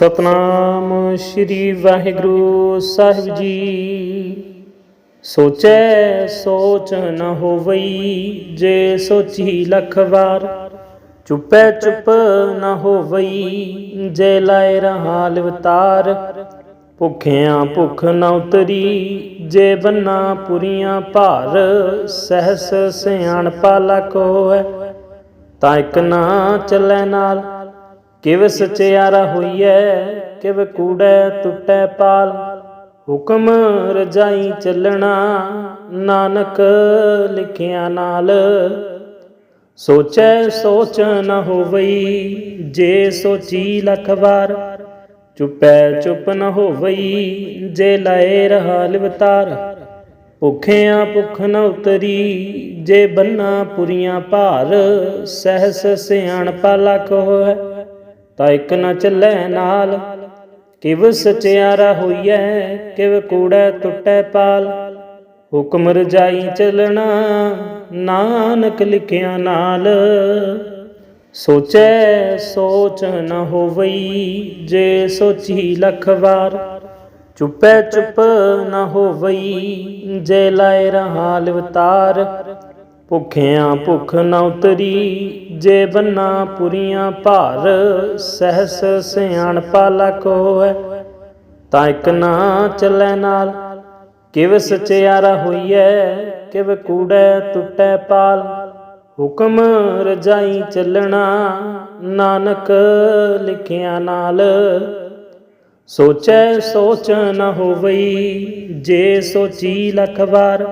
ਸਤਨਾਮ ਸ੍ਰੀ ਵਾਹਿਗੁਰੂ ਸਾਹਿਬ ਜੀ। ਸੋਚੈ, ਸੋਚ ਨ ਹੋਵਈ, ਜੇ ਸੋਚੀ ਲਖ ਵਾਰ। ਚੁੱਪੈ, ਚੁੱਪ ਨ ਹੋਵਈ, ਜੇ ਲਾਇ ਰਹਾ ਲਿਵਤਾਰ ਭੁਖਿਆਂ ਭੁਖ ਨ ਉਤਰੀ, ਜੇ ਬੰਨਾ ਪੁਰੀਆਂ ਭਾਰ। ਸਹਸ ਸਿਆਣਪਾ ਲਖ ਹੋਐ ਤਾਂ ਇਕ ਨਾ ਚੱਲੈ ਨਾਲ। ਕਿਵ ਸਚਿਆਰਾ ਹੋਈਐ, ਕਿਵ ਕੂੜੈ ਟੁੱਟੈ ਪਾਲ। ਹੁਕਮ ਰਜਾਈ ਚੱਲਣਾ, ਨਾਨਕ ਲਿਖਿਆ ਨਾਲ। ਸੋਚੈ ਸੋਚ ਨ ਹੋਵਈ, ਜੇ ਸੋਚੀ ਲਖ ਵਾਰ। ਚੁੱਪੈ ਚੁੱਪ ਨ ਹੋਵਈ, ਜੇ ਲਾਏ ਰਹਾ ਲਿਵਤਾਰ। ਭੁਖਿਆਂ ਭੁਖ ਨ ਉਤਰੀ, ਜੇ ਬੰਨਾ ਪੁਰੀਆਂ ਭਾਰ। ਸਹਸ ਸਿਆਣਪਾ ਲਖ ਹੋਏ ਤਾਂ ਇਕ ਨ ਚੱਲੈ ਨਾਲ। ਕਿਵ ਸਚਿਆਰਾ ਹੋਈਐ ਕਿਵ ਕੂੜੈ ਟੁੱਟੈ ਪਾਲ। ਹੁਕਮ ਰਜਾਈ ਚੱਲਣਾ, ਨਾਨਕ ਲਿਖਿਆ ਨਾਲ। ਸੋਚੈ, ਸੋਚ ਨ ਹੋਵਈ, ਜੇ ਸੋਚੀ ਲਖ ਵਾਰ। ਚੁੱਪੈ ਚੁੱਪ ਨ ਹੋਵਈ, ਜੇ ਲਾਇ ਰਹਾ ਲਿਵਤਾਰ ਭੁਖਿਆਂ ਭੁਖ ਨ ਉਤਰੀ, ਜੇ ਬੰਨਾ ਪੁਰੀਆਂ ਭਾਰ, ਸਹਸ ਸਿਆਣਪਾ ਲਖ ਹੋਐ ਤਾਂ ਇਕ ਨਾ ਚੱਲੈ ਨਾਲ, ਕਿਵ ਸਚਿਆਰਾ ਹੋਈਐ, ਕਿਵ ਕੂੜੈ ਟੁੱਟੈ ਪਾਲ। ਹੁਕਮ ਰਜਾਈ ਚੱਲਣਾ, ਨਾਨਕ ਲਿਖਿਆ ਨਾਲ। ਸੋਚੈ ਸੋਚ ਨ ਹੋਵਈ, ਜੇ ਸੋਚੀ ਲਖ ਵਾਰ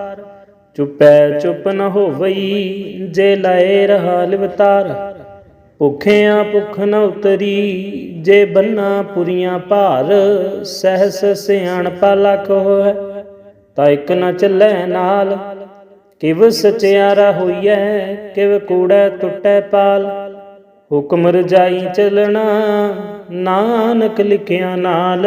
ਚੁੱਪੈ ਚੁੱਪ ਨ ਹੋਵਈ, ਜੇ ਲਾਏ ਰਹਾ ਲਿਵਤਾਰ। ਭੁਖਿਆਂ ਭੁਖ ਨ ਉਤਰੀ, ਜੇ ਬੰਨਾ ਪੁਰੀਆਂ ਭਾਰ। ਸਹਸ ਸਿਆਣਪਾ ਲਖ ਹੋਏ ਤਾਂ ਇਕ ਨ ਚੱਲੈ ਨਾਲ। ਕਿਵ ਸਚਿਆਰਾ ਹੋਈਐ, ਕਿਵ ਕੂੜੈ ਟੁੱਟੈ ਪਾਲ। ਹੁਕਮ ਰਜਾਈ ਚਲਣਾ, ਨਾਨਕ ਲਿਖਿਆ ਨਾਲ।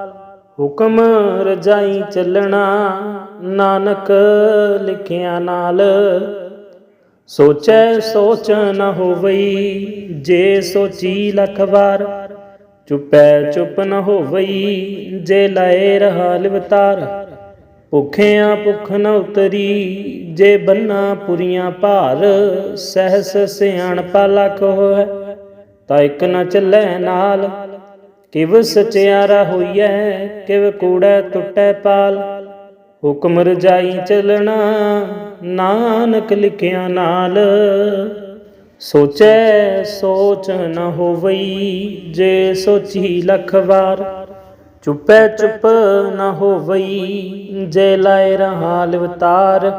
ਹੁਕਮ ਰਜਾਈ ਚੱਲਣਾ, ਨਾਨਕ ਲਿਖਿਆ ਨਾਲ। ਸੋਚੈ ਸੋਚ ਨ ਹੋਵਈ, ਜੇ ਸੋਚੀ ਲਖ ਵਾਰ। ਚੁੱਪੈ ਚੁੱਪ ਨ ਹੋਵਈ, ਜੇ ਲਏ ਰਹਾ ਲਿਵਤਾਰ। ਭੁਖਿਆਂ ਭੁਖ ਨ ਉਤਰੀ, ਜੇ ਬੰਨਾ ਪੁਰੀਆਂ ਭਾਰ। ਸਹਸ ਸਿਆਣਪਾ ਲਖ ਹੋਏ ਤਾਂ ਇਕ ਨ ਚੱਲੈ ਨਾਲ। ਕਿਵ ਸਚਿਆਰਾ ਹੋਈਐ, ਕਿਵ ਕੂੜੈ ਟੁੱਟੈ ਪਾਲ। ਹੁਕਮ ਰਜਾਈ ਚਲਣਾ, ਨਾਨਕ ਲਿਖਿਆ ਨਾਲ। ਸੋਚੈ, ਸੋਚ ਨ ਹੋਵਈ, ਜੇ ਸੋਚੀ ਲਖ ਵਾਰ। ਚੁੱਪੈ, ਚੁੱਪ ਨ ਹੋਵਈ, ਜੇ ਲਾਇ ਰਹਾ ਲਿਵਤਾਰ।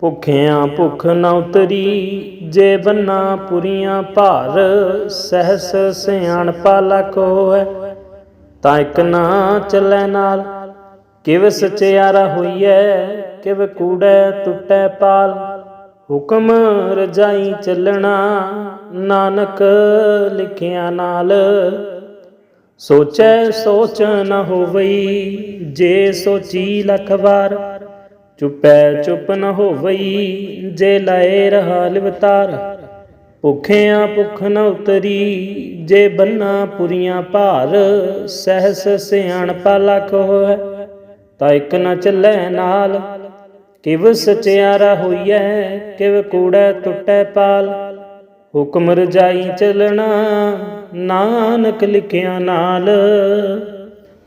ਭੁਖਿਆਂ ਭੁਖ ਨ ਉਤਰੀ ਜੇ ਬੰਨਾ ਪੁਰੀਆਂ ਭਾਰ, ਸਹਸ ਸਿਆਣਪਾ ਲਖ ਹੋਏ ਤਾਂ ਇਕ ਨਾ ਚੱਲੈ ਨਾਲ, ਕਿਵ ਸਚਿਆਰਾ ਹੋਈਐ, ਕਿਵ ਕੂੜੈ ਟੁੱਟੈ ਪਾਲ। ਹੁਕਮ ਰਜਾਈ ਚੱਲਣਾ, ਨਾਨਕ ਲਿਖਿਆ ਨਾਲ। ਸੋਚੈ ਸੋਚ ਨ ਹੋਵਈ, ਜੇ ਸੋਚੀ ਲਖ ਵਾਰ ਚੁੱਪੈ ਚੁੱਪ ਨ ਹੋਵਈ, ਜੇ ਲਾਏ ਰਹਾ ਲਿਵਤਾਰ। ਭੁਖਿਆਂ ਭੁਖ ਨ ਉਤਰੀ, ਜੇ ਬੰਨਾ ਪੁਰੀਆਂ ਭਾਰ। ਸਹਸ ਸਿਆਣਪਾ ਲਖ ਹੋਏ ਤਾਂ ਇਕ ਨ ਚੱਲੈ ਨਾਲ। ਕਿਵ ਸਚਿਆਰਾ ਹੋਈਐ, ਕਿਵ ਕੂੜੈ ਟੁੱਟੈ ਪਾਲ। ਹੁਕਮ ਰਜਾਈ ਚਲਣਾ, ਨਾਨਕ ਲਿਖਿਆ ਨਾਲ।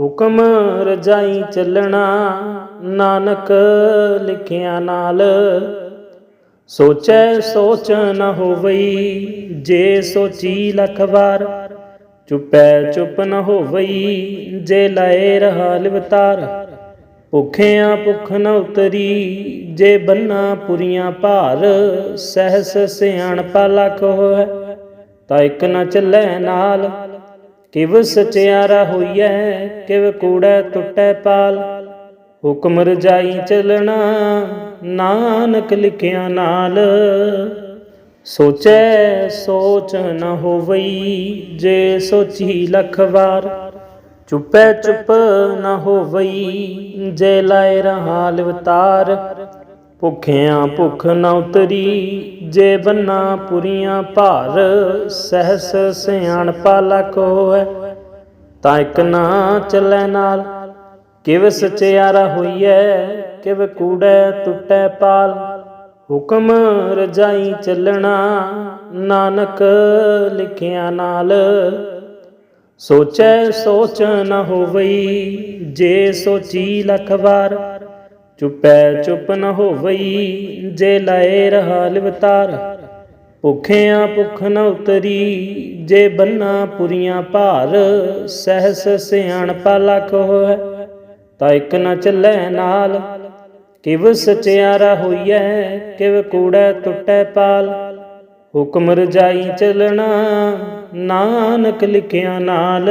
ਹੁਕਮ ਰਜਾਈ ਚੱਲਣਾ, ਨਾਨਕ ਲਿਖਿਆ ਨਾਲ। ਸੋਚੈ ਸੋਚ ਨ ਹੋਵਈ, ਜੇ ਸੋਚੀ ਲਖ ਵਾਰ। ਚੁਪੈ ਚੁਪ ਨ ਹੋਵਈ, ਜੇ ਲਏ ਰਹਾ ਲਿਵਤਾਰ। ਭੁਖਿਆਂ ਭੁਖ ਨ ਉਤਰੀ, ਜੇ ਬੰਨਾ ਪੁਰੀਆਂ ਭਾਰ। ਸਹਸ ਸਿਆਣਪਾ ਲਖ ਹੋਇ ਤਾਂ ਇੱਕ ਨ ਚੱਲੈ ਨਾਲ। ਕਿਵ ਸਚਿਆਰਾ ਹੋਈਐ, ਕਿਵ ਕੂੜੈ ਟੁੱਟੈ ਪਾਲ। ਹੁਕਮ ਰਜਾਈ ਚੱਲਣਾ, ਨਾਨਕ ਲਿਖਿਆ ਨਾਲ। ਸੋਚੈ, ਸੋਚ ਨ ਹੋਵਈ, ਜੇ ਸੋਚੀ ਲਖ ਵਾਰ। ਚੁਪੈ ਚੁਪ ਨ ਹੋਵਈ, ਜੇ ਲਾਇ ਰਹਾ ਲਿਵਤਾਰ ਭੁਖਿਆਂ ਭੁਖ ਨ ਉਤਰੀ, ਜੇ ਬੰਨਾ ਪੁਰੀਆਂ ਭਾਰ, ਸਹਸ ਸਿਆਣਪਾ ਲਖ ਹੋਇ ਤਾਂ ਇੱਕ ਨਾ ਚੱਲੈ ਨਾਲ, ਕਿਵ ਸਚਿਆਰਾ ਹੋਈਐ, ਕਿਵ ਕੂੜੈ ਟੁੱਟੈ ਪਾਲ। ਹੁਕਮ ਰਜਾਈ ਚੱਲਣਾ, ਨਾਨਕ ਲਿਖਿਆ ਨਾਲ। ਸੋਚੈ ਸੋਚ ਨ ਹੋਵਈ, ਜੇ ਸੋਚੀ ਲਖ ਵਾਰ ਚੁਪੈ ਚੁਪ ਨ ਹੋਵਈ, ਜੇ ਲਏ ਰਹਾ ਲਿਵਤਾਰ। ਭੁਖਿਆਂ ਭੁਖ ਨ ਉਤਰੀ, ਜੇ ਬੰਨਾ ਪੁਰੀਆਂ ਭਾਰ। ਸਹਸ ਸਿਆਣਪਾ ਲਖ ਹੋਇ ਤਾਂ ਇੱਕ ਨ ਚੱਲੈ ਨਾਲ। ਕਿਵ ਸਚਿਆਰਾ ਹੋਈਐ, ਕਿਵ ਕੂੜੈ ਟੁੱਟੈ ਪਾਲ। ਹੁਕਮ ਰਜਾਈ ਚਲਣਾ, ਨਾਨਕ ਲਿਖਿਆ ਨਾਲ।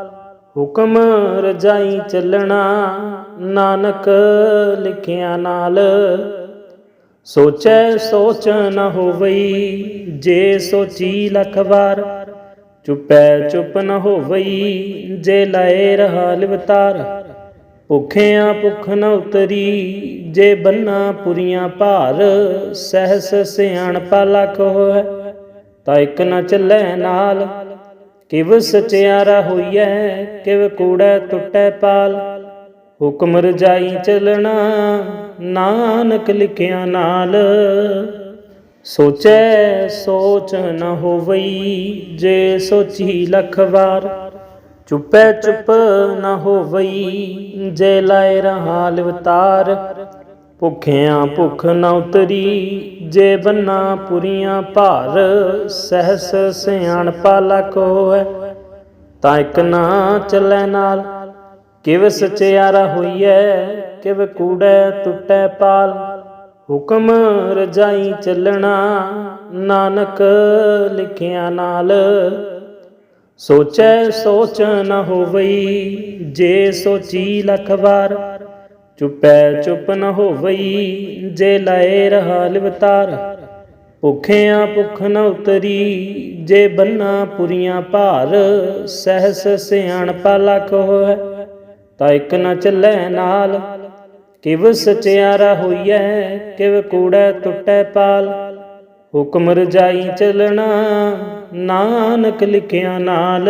ਹੁਕਮ ਰਜਾਈ ਚੱਲਣਾ, ਨਾਨਕ ਲਿਖਿਆ ਨਾਲ। ਸੋਚੈ ਸੋਚ ਨ ਹੋਵਈ, ਜੇ ਸੋਚੀ ਲਖ ਵਾਰ। ਚੁਪੈ ਚੁਪ ਨ ਹੋਵਈ, ਜੇ ਲਏ ਰਹਾ ਲਿਵਤਾਰ। ਭੁਖਿਆਂ ਭੁਖ ਨ ਉਤਰੀ, ਜੇ ਬੰਨਾ ਪੁਰੀਆਂ ਭਾਰ। ਸਹਿਸ ਸਿਆਣਪਾ ਲਖ ਹੋਇ ਤਾਂ ਇੱਕ ਨ ਚੱਲੈ ਨਾਲ। ਕਿਵ ਸਚਿਆਰਾ ਹੋਈਐ ਕਿਵ ਕੂੜੈ ਟੁੱਟੈ ਪਾਲ। ਹੁਕਮ ਰਜਾਈ ਚੱਲਣਾ ਨਾਨਕ ਲਿਖਿਆ ਨਾਲ। ਸੋਚੈ ਸੋਚ ਨ ਹੋਵਈ ਜੇ ਸੋਚੀ ਲਖ ਵਾਰ। ਚੁਪੈ ਚੁਪ ਨ ਹੋਵਈ ਜੇ ਲਾਇ ਰਹਾ ਲਿਵਤਾਰ ਭੁਖਿਆਂ ਭੁਖ ਨ ਉਤਰੀ ਜੇ ਬੰਨਾ ਪੁਰੀਆਂ ਭਾਰ, ਸਹਸ ਸਿਆਣਪਾ ਲਖ ਹੋਇ ਤਾਂ ਇੱਕ ਨਾ ਚੱਲੈ ਨਾਲ, ਕਿਵ ਸਚਿਆਰਾ ਹੋਈਐ, ਕਿਵ ਕੂੜੈ ਟੁੱਟੈ ਪਾਲ। ਹੁਕਮ ਰਜਾਈ ਚੱਲਣਾ, ਨਾਨਕ ਲਿਖਿਆ ਨਾਲ। ਸੋਚੈ ਸੋਚ ਨ ਹੋਵਈ, ਜੇ ਸੋਚੀ ਲਖ ਵਾਰ ਚੁਪੈ ਚੁਪ ਨ ਹੋਵਈ, ਜੇ ਲਏ ਰਹਾ ਲਿਵਤਾਰ। ਭੁਖਿਆਂ ਭੁਖ ਨ ਉਤਰੀ, ਜੇ ਬੰਨਾ ਪੁਰੀਆਂ ਭਾਰ। ਸਹਸ ਸਿਆਣਪਾ ਲਖ ਹੋਇ ਤਾਂ ਇੱਕ ਨ ਚੱਲੈ ਨਾਲ। ਕਿਵ ਸਚਿਆਰਾ ਹੋਈਐ, ਕਿਵ ਕੂੜੈ ਟੁੱਟੈ ਪਾਲ। ਹੁਕਮ ਰਜਾਈ ਚਲਣਾ, ਨਾਨਕ ਲਿਖਿਆ ਨਾਲ।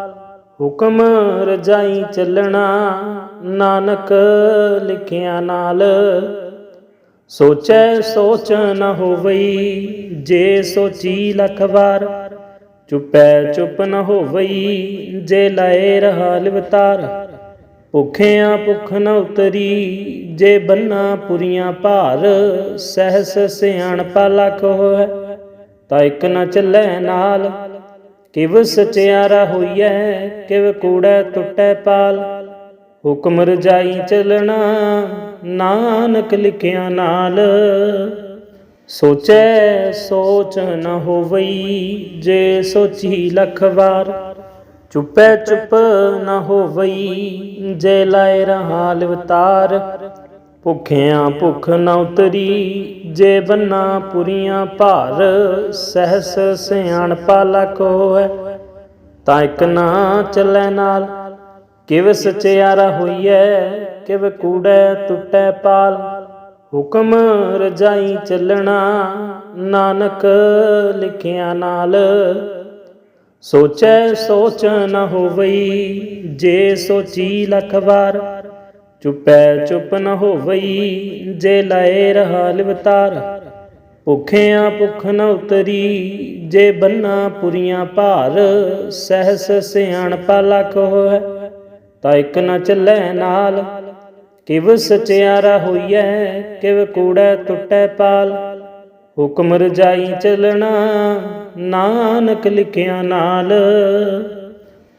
ਹੁਕਮ ਰਜਾਈ ਚੱਲਣਾ, ਨਾਨਕ ਲਿਖਿਆ ਨਾਲ। ਸੋਚੈ ਸੋਚ ਨ ਹੋਵਈ, ਜੇ ਸੋਚੀ ਲਖ ਵਾਰ। ਚੁਪੈ ਚੁਪ ਨ ਹੋਵਈ, ਜੇ ਲਏ ਰਹਾ ਲਿਵਤਾਰ। ਭੁਖਿਆਂ ਭੁਖ ਨ ਉਤਰੀ, ਜੇ ਬੰਨਾ ਪੁਰੀਆਂ ਭਾਰ। ਸਹਸ ਸਿਆਣਪਾ ਲਖ ਹੋਇ ਤਾਂ ਇੱਕ ਨ ਚੱਲੈ ਨਾਲ। ਕਿਵ ਸਚਿਆਰਾ ਹੋਈਐ, ਕਿਵ ਕੂੜੈ ਟੁੱਟੈ ਪਾਲ। ਹੁਕਮ ਰਜਾਈ ਚੱਲਣਾ, ਨਾਨਕ ਲਿਖਿਆ ਨਾਲ। ਸੋਚੈ, ਸੋਚ ਨ ਹੋਵਈ, ਜੇ ਸੋਚੀ ਲਖ ਵਾਰ। ਚੁੱਪੈ ਚੁੱਪ ਨ ਹੋਵਈ, ਜੇ ਲਾਇ ਰਹਾ ਲਿਵਤਾਰ ਭੁਖਿਆਂ ਭੁਖ ਨ ਉਤਰੀ, ਜੇ ਬੰਨਾ ਪੁਰੀਆਂ ਭਾਰ, ਸਹਸ ਸਿਆਣਪਾ ਲਖ ਹੋਐ ਤਾਂ ਇਕ ਨਾ ਚੱਲੈ ਨਾਲ, ਕਿਵ ਸਚਿਆਰਾ ਹੋਈਐ, ਕਿਵ ਕੂੜੈ ਟੁੱਟੈ ਪਾਲ। ਹੁਕਮ ਰਜਾਈ ਚੱਲਣਾ, ਨਾਨਕ ਲਿਖਿਆ ਨਾਲ। ਸੋਚੈ ਸੋਚ ਨ ਹੋਵਈ, ਜੇ ਸੋਚੀ ਲਖ ਵਾਰ ਚੁੱਪੈ ਚੁੱਪ ਨ ਹੋਵਈ, ਜੇ ਲਾਏ ਰਹਾ ਲਿਵਤਾਰ ਭੁਖਿਆਂ ਭੁਖ ਨ ਉਤਰੀ, ਜੇ ਬੰਨਾ ਪੁਰੀਆਂ ਭਾਰ। ਸਹਸ ਸਿਆਣਪਾ ਲਖ ਹੋਇ ਤਾਂ ਇਕ ਨ ਚੱਲੈ ਨਾਲ। ਕਿਵ ਸਚਿਆਰਾ ਹੋਈਐ, ਕਿਵ ਕੂੜੈ ਟੁੱਟੈ ਪਾਲ। ਹੁਕਮ ਰਜਾਈ ਚੱਲਣਾ, ਨਾਨਕ ਲਿਖਿਆ ਨਾਲ।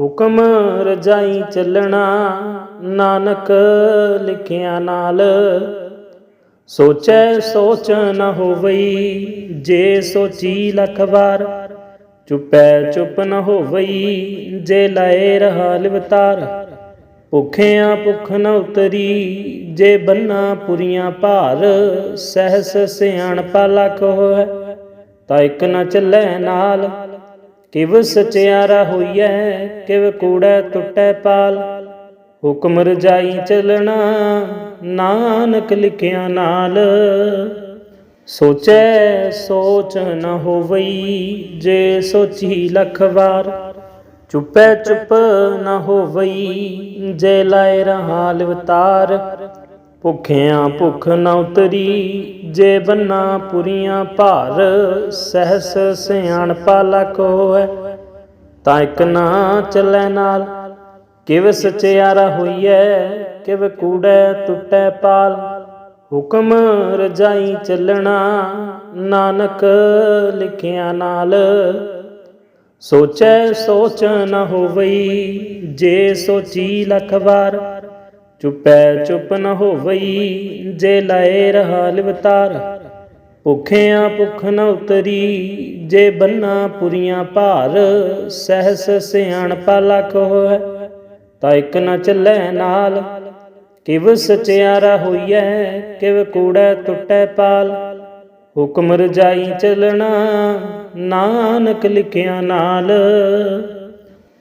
ਹੁਕਮ ਰਜਾਈ ਚੱਲਣਾ, ਨਾਨਕ ਲਿਖਿਆ ਨਾਲ। ਸੋਚੈ ਸੋਚ ਨ ਹੋਵਈ, ਜੇ ਸੋਚੀ ਲਖ ਵਾਰ। ਚੁੱਪੈ ਚੁੱਪ ਨ ਹੋਵਈ, ਜੇ ਲਾਏ ਰਹਾ ਲਿਵਤਾਰ। ਭੁਖਿਆਂ ਭੁਖ ਨ ਉਤਰੀ, ਜੇ ਬੰਨਾ ਪੁਰੀਆਂ ਭਾਰ। ਸਹਿਸ ਸਿਆਣਪਾ ਲਖ ਹੋਇ ਤਾਂ ਇਕ ਨ ਚੱਲੈ ਨਾਲ। ਕਿਵ ਸਚਿਆਰਾ ਹੋਈਐ, ਕਿਵ ਕੂੜੈ ਟੁੱਟੈ ਪਾਲ। ਹੁਕਮ ਰਜਾਈ ਚੱਲਣਾ, ਨਾਨਕ ਲਿਖਿਆ ਨਾਲ। ਸੋਚੈ, ਸੋਚ ਨ ਹੋਵਈ, ਜੇ ਸੋਚੀ ਲਖ ਵਾਰ। ਚੁੱਪੈ ਚੁੱਪ ਨ ਹੋਵਈ, ਜੇ ਲਾਇ ਰਹਾ ਲਿਵਤਾਰ ਭੁਖਿਆਂ ਭੁਖ ਨ ਉਤਰੀ, ਜੇ ਬੰਨਾ ਪੁਰੀਆਂ ਭਾਰ, ਸਹਸ ਸਿਆਣਪਾ ਲਖ ਹੋਇ ਤਾਂ ਇਕ ਨਾ ਚੱਲੈ ਨਾਲ, ਕਿਵ ਸਚਿਆਰਾ ਹੋਈਐ, ਕਿਵ ਕੂੜੈ ਟੁੱਟੈ ਪਾਲ। ਹੁਕਮ ਰਜਾਈ ਚੱਲਣਾ, ਨਾਨਕ ਲਿਖਿਆ ਨਾਲ। ਸੋਚੈ ਸੋਚ ਨ ਹੋਵਈ, ਜੇ ਸੋਚੀ ਲਖ ਵਾਰ ਚੁੱਪੈ ਚੁੱਪ ਨ ਹੋਵਈ, ਜੇ ਲਾਏ ਰਹਾ ਲਿਵਤਾਰ। ਭੁਖਿਆਂ ਭੁਖ ਨ ਉਤਰੀ, ਜੇ ਬੰਨਾ ਪੁਰੀਆਂ ਭਾਰ। ਸਹਸ ਸਿਆਣਪਾ ਲਖ ਹੋਇ ਤਾਂ ਇਕ ਨ ਚੱਲੈ ਨਾਲ। ਕਿਵ ਸਚਿਆਰਾ ਹੋਈਐ, ਕਿਵ ਕੂੜੈ ਟੁੱਟੈ ਪਾਲ। ਹੁਕਮ ਰਜਾਈ ਚਲਣਾ, ਨਾਨਕ ਲਿਖਿਆ ਨਾਲ।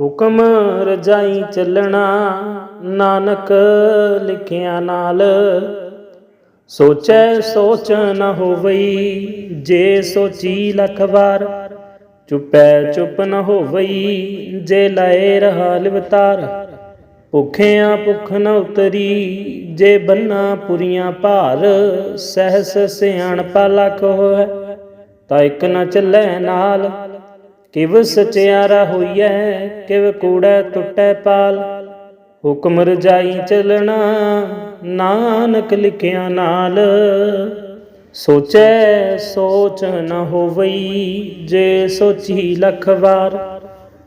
ਹੁਕਮ ਰਜਾਈ ਚੱਲਣਾ, ਨਾਨਕ ਲਿਖਿਆ ਨਾਲ। ਸੋਚੈ ਸੋਚ ਨ ਹੋਵਈ, ਜੇ ਸੋਚੀ ਲਖ ਵਾਰ। ਚੁੱਪੈ ਚੁੱਪ ਨ ਹੋਵਈ, ਜੇ ਲਾਏ ਰਹਾ ਲਿਵਤਾਰ। ਭੁਖਿਆਂ ਭੁਖ ਨ ਉਤਰੀ, ਜੇ ਬੰਨਾ ਪੁਰੀਆਂ ਭਾਰ। ਸਹਸ ਸਿਆਣਪਾ ਲਖ ਹੋਇ ਤਾਂ ਇਕ ਨ ਚੱਲੈ ਨਾਲ। ਕਿਵ ਸਚਿਆਰਾ ਹੋਈਐ, ਕਿਵ ਕੂੜੈ ਟੁੱਟੈ ਪਾਲ। ਹੁਕਮ ਰਜਾਈ ਚਲਣਾ, ਨਾਨਕ ਲਿਖਿਆ ਨਾਲ। ਸੋਚੈ, ਸੋਚ ਨ ਹੋਵਈ, ਜੇ ਸੋਚੀ ਲਖ ਵਾਰ।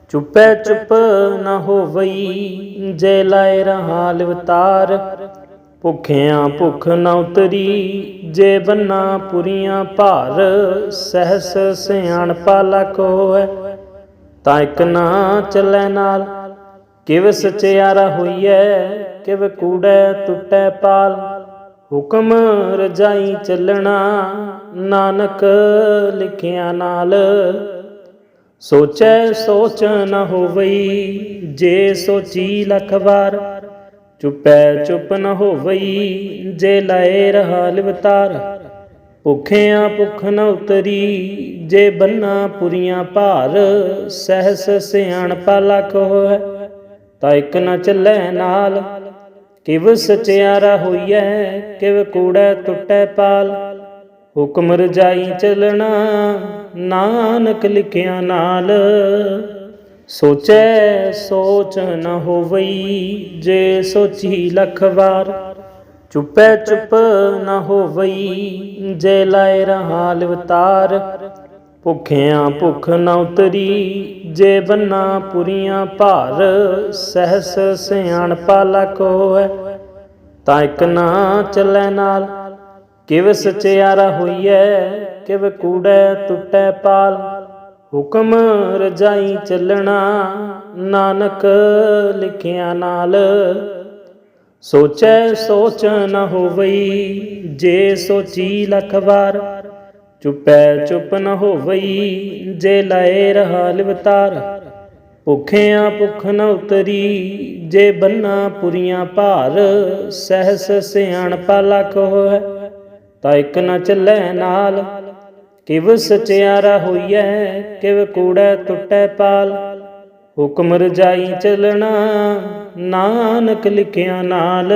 ਚੁੱਪੈ, ਚੁੱਪ ਨ ਹੋਵਈ, ਜੇ ਲਾਇ ਰਹਾ ਲਿਵਤਾਰ ਭੁਖਿਆਂ ਭੁਖ ਨ ਉਤਰੀ, ਜੇ ਬੰਨਾ ਪੁਰੀਆਂ ਭਾਰ। ਸਹਸ ਸਿਆਣਪਾ ਲਖ ਹੋਇ ਤਾਂ ਇਕ ਨਾ ਚੱਲੈ ਨਾਲ। ਕਿਵ ਸਚਿਆਰਾ ਹੋਈਐ ਕਿਵ ਕੂੜੈ ਟੁੱਟੈ ਪਾਲ। ਹੁਕਮ ਰਜਾਈ ਚੱਲਣਾ, ਨਾਨਕ ਲਿਖਿਆ ਨਾਲ। ਸੋਚੈ ਸੋਚ ਨ ਹੋਵਈ, ਜੇ ਸੋਚੀ ਲਖ ਵਾਰ। ਚੁਪੈ ਚੁਪ ਨ ਹੋਵਈ, ਜੇ ਲਾਏ ਰਹਾ ਲਿਵਤਾਰ। ਭੁਖਿਆਂ ਭੁਖ ਨ ਉਤਰੀ, ਜੇ ਬੰਨਾ ਪੁਰੀਆਂ ਭਾਰ, ਸਹਿਸ ਸਿਆਣ ਪਾਲਾ ਕੋਹ ਤਾਂ ਇਕ ਨ ਚੱਲੈ ਨਾਲ, ਕਿਵ ਸਚਿਆਰਾ ਹੋਈਐ, ਕਿਵ ਕੂੜੈ ਟੁੱਟੈ ਪਾਲ। ਹੁਕਮ ਰਜਾਈ ਚੱਲਣਾ, ਨਾਨਕ ਲਿਖਿਆ ਨਾਲ। ਸੋਚੈ ਸੋਚ ਨ ਹੋਵਈ, ਜੇ ਸੋਚੀ ਲਖ ਵਾਰ। ਚੁੱਪੈ ਚੁੱਪ ਨਾ ਹੋਵਈ, ਜੇ ਲਾਇ ਰਹਾ ਲਿਵਤਾਰ ਭੁਖਿਆਂ ਭੁਖ ਨ ਉਤਰੀ, ਜੇ ਬੰਨਾ ਪੁਰੀਆਂ ਭਾਰ। ਸਹਿਸ ਸਿਆਣ ਪਾਲਾ ਕੋਇ ਤਾਂ ਇਕ ਨਾ ਚੱਲੈ ਨਾਲ। ਕਿਵ ਸਚਿਆਰਾ ਹੋਈਐ, ਕਿਵ ਕੂੜੈ ਟੁੱਟੈ ਪਾਲ। ਹੁਕਮ ਰਜਾਈ ਚੱਲਣਾ, ਨਾਨਕ ਲਿਖਿਆ ਨਾਲ। ਸੋਚੈ ਸੋਚ ਨ ਹੋਵਈ, ਜੇ ਸੋਚੀ ਲਖ ਵਾਰ। ਚੁਪੈ ਚੁਪ ਨ ਹੋਵਈ, ਜੇ ਲਾਏ ਰਹਾ ਲਿਵਤਾਰ। ਭੁਖਿਆਂ ਭੁਖ ਨ ਉਤਰੀ, ਜੇ ਬੰਨਾ ਪੁਰੀਆਂ ਭਾਰ। ਸਹਿਸ ਸਿਆਣ ਪਾਲਾ ਕੋਹ ਤਾਂ ਇਕ ਨ ਚੱਲੈ ਨਾਲ। ਕਿਵ ਸਚਿਆਰਾ ਹੋਈਐ, ਕਿਵ ਕੂੜੈ ਟੁੱਟੈ ਪਾਲ। ਹੁਕਮ ਰਜਾਈ ਚੱਲਣਾ, ਨਾਨਕ ਲਿਖਿਆ ਨਾਲ।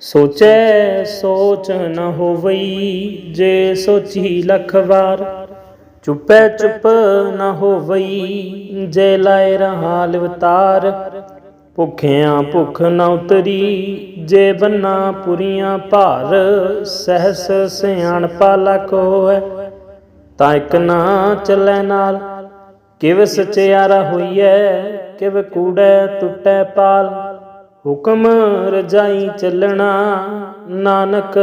ਸੋਚੈ, ਸੋਚ ਨ ਹੋਵਈ, ਜੇ ਸੋਚੀ ਲਖ ਵਾਰ। ਚੁਪੈ, ਚੁਪ ਨ ਹੋਵਈ, ਜੇ ਲਾਇ ਰਹਾ ਲਿਵਤਾਰ ਭੁਖਿਆਂ ਭੁਖ ਨ ਉਤਰੀ, ਜੇ ਬੰਨਾ ਪੁਰੀਆਂ ਭਾਰ। ਸਹਿਸ ਸਿਆਣ ਪਾਲਾ ਕੋਇ ਤਾਂ ਇਕ ਨਾ ਚੱਲੈ ਨਾਲ। ਕਿਵ ਸਚਿਆਰਾ ਹੋਈਐ, ਕਿਵ ਕੂੜੈ ਟੁੱਟੈ ਪਾਲ। ਹੁਕਮ ਰਜਾਈ ਚੱਲਣਾ, ਨਾਨਕ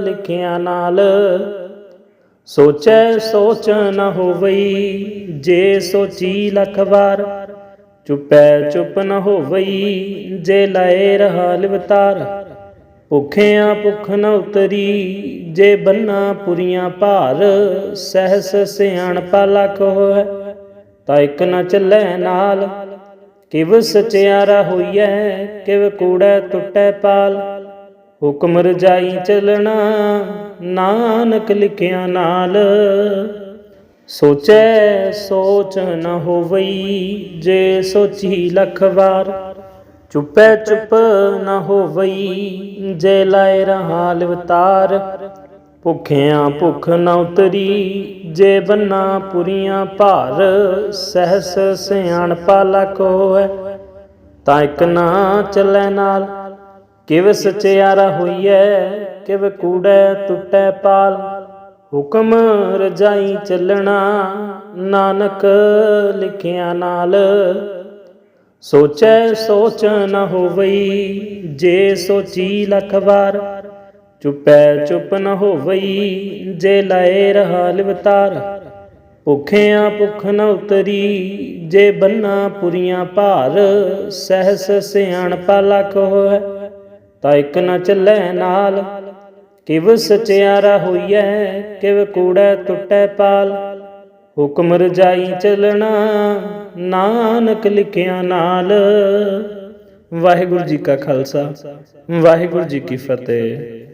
ਲਿਖਿਆ ਨਾਲ। ਸੋਚੈ ਸੋਚ ਨ ਹੋਵਈ, ਜੇ ਸੋਚੀ ਲਖ ਵਾਰ। ਚੁਪੈ ਚੁਪ ਨ ਹੋਵਈ, ਜੇ ਲਾਏ ਰਹਾ ਲਿਵਤਾਰ। ਭੁਖਿਆਂ ਭੁਖ ਨ ਉਤਰੀ, ਜੇ ਬੰਨਾ ਪੁਰੀਆਂ ਭਾਰ। ਸਹਿਸ ਸਿਆਣ ਪਾਲਾ ਕੋਹ ਤਾਂ ਇੱਕ ਨਾ ਚੱਲੈ ਨਾਲ। ਕਿਵ ਸਚਿਆਰਾ ਹੋਈਐ, ਕਿਵ ਕੂੜੈ ਟੁੱਟੈ ਪਾਲ। ਹੁਕਮ ਰਜਾਈ ਚਲਣਾ, ਨਾਨਕ ਲਿਖਿਆ ਨਾਲ। ਸੋਚੈ, ਸੋਚ ਨ ਹੋਵਈ, ਜੇ ਸੋਚੀ ਲਖ ਵਾਰ। ਚੁਪੈ, ਚੁਪ ਨ ਹੋਵਈ, ਜੇ ਲਾਇ ਰਹਾ ਲਿਵਤਾਰ ਭੁਖਿਆਂ ਭੁਖ ਨ ਉਤਰੀ ਜੇ ਬੰਨਾ ਪੁਰੀਆਂ ਭਾਰ, ਸਹਿਸ ਸਿਆਣ ਪਾਲਾ ਕੋਇ ਤਾਂ ਇਕ ਨਾ ਚੱਲੈ ਨਾਲ, ਕਿਵ ਸਚਿਆਰਾ ਹੋਈਐ, ਕਿਵ ਕੂੜੈ ਟੁੱਟੈ ਪਾਲ। ਹੁਕਮ ਰਜਾਈ ਚੱਲਣਾ, ਨਾਨਕ ਲਿਖਿਆ ਨਾਲ। ਸੋਚੈ ਸੋਚ ਨ ਹੋਵਈ, ਜੇ ਸੋਚੀ ਲਖ ਵਾਰ ਚੁਪੈ ਚੁਪ ਨ ਹੋਵਈ, ਜੇ ਲਾਏ ਰਹਾ ਲਿਵਤਾਰ। ਭੁਖਿਆਂ ਭੁਖ ਨ ਉਤਰੀ, ਜੇ ਬੰਨਾ ਪੁਰੀਆਂ ਭਾਰ। ਸਹਿਸ ਸਿਆਣ ਪਾਲਾ ਕੋਹ ਤਾਂ ਇਕ ਨ ਚੱਲੈ ਨਾਲ। ਕਿਵ ਸਚਿਆਰਾ ਹੋਈਐ, ਕਿਵ ਕੂੜੈ ਟੁੱਟੈ ਪਾਲ। ਹੁਕਮ ਰਜਾਈ ਚਲਣਾ, ਨਾਨਕ ਲਿਖਿਆ ਨਾਲ। ਵਾਹਿਗੁਰੂ ਜੀ ਕਾ ਖਾਲਸਾ, ਵਾਹਿਗੁਰੂ ਜੀ ਕੀ ਫਤਿਹ।